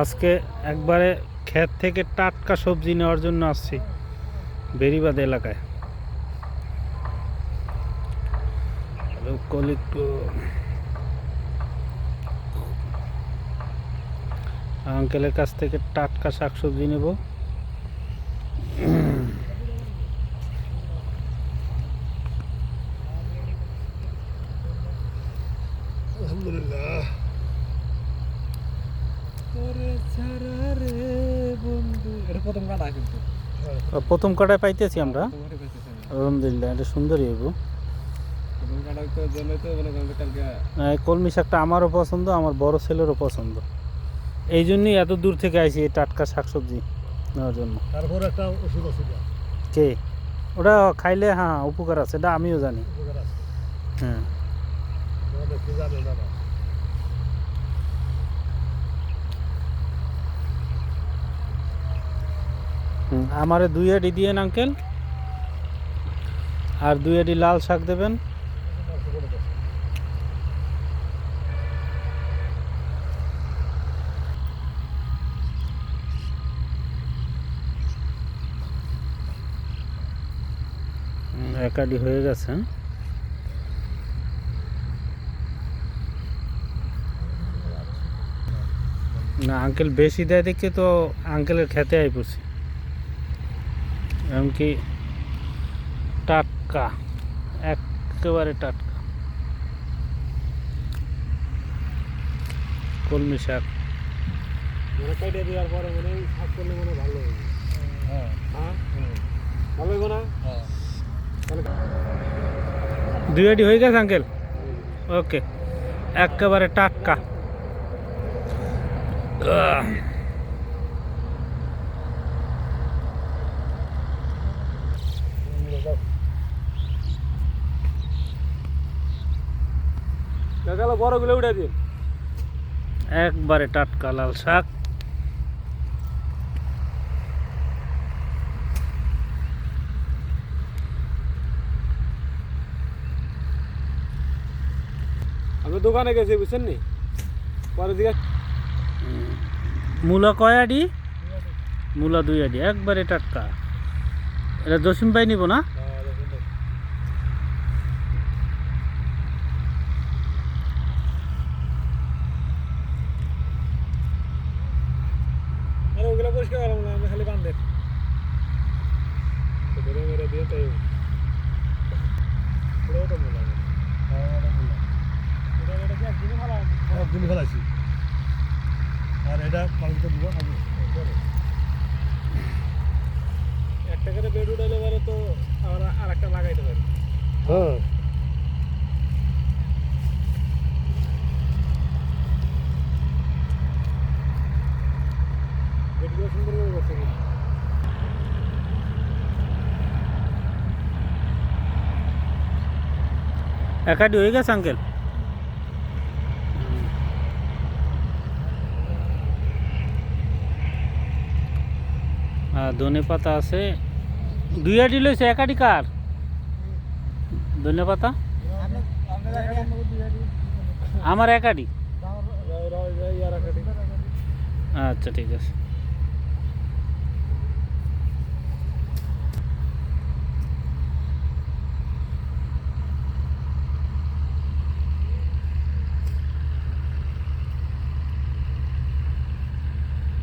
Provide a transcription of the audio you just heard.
আজকে একবারে ক্ষেত থেকে টাটকা সবজি নেওয়ার জন্য আসছি বেরিবাদ এলাকায়। আঙ্কেলের কাছ থেকে টাটকা শাকসবজি নেব। আলহামদুলিল্লাহ। প্রথম কাটা কিন্তু। প্রথম কাটায় পাইতেছি আমরা। আলহামদুলিল্লাহ এটা সুন্দরই হইব। প্রথম কাটা তো জন্য তো করেন যে কালকে এই কলমি শাকটা আমারও পছন্দ আমার বড় ছেলেরও পছন্দ। এই জন্যই এত দূর থেকে আইছি এই টাটকা শাকসবজি নেওয়ার জন্য। তারপর একটা ওষুধ আছে কে? ওটা খাইলে হ্যাঁ উপকার আছে এটা আমিও জানি। হ্যাঁ তোমাদের কি জানে না না। হুম, আমারে দুই আডি দিয়েন আঙ্কেল আর দুই আডি লাল শাক দেবেন। হুম, এক আডি হয়ে গেছে? না আঙ্কেল বেশি দেয় দেখে তো আঙ্কেলের খেতে আই পড়ছি। এমনকি টাটকা একেবারে টাটকা। কলমি শাক। মনে কাইটে দেওয়ার পরে মনে হয় শাক করলে মনে হয় ভালো হবে হ্যাঁ। হ্যাঁ? ভালো হবে না? হ্যাঁ। তাহলে দুই আডি হয়ে গেছে আঙ্কেল? ওকে। একেবারে টাটকা। কাকালা বড়গুলো উঠে দিন একবারে টাটকা লাল শাক। আমি দোকানে গেছি বুঝছেন নি? পরে দিকে মূলা কয় আডি? মূলা দুই আডি একবারে টাটকা। এটা জসিম পাই নিব না? ওগুলো পরিষ্কার করলাম না আমি খালি বান্ধে তো ধরে মেরে দিয়ে তাই ওটাও তো মূল আছে হ্যাঁ ওটা এটা কি? একদিনই ফেলা একদিনই ফেলাইছি। আর এটা কালকে দিব আমি একটা করে বেড উঠাইলে পারে তো আর একটা লাগাইতে পারি। হ্যাঁ। বেডগুলো সুন্দর করে বসে কিন্তু এক আডি হয়ে গেছে আঙ্কেল আর ধনে পাতা আছে দুই আডি লইছে এক আডি কার ধনে পাতা আমার এক আডি আচ্ছা ঠিক আছে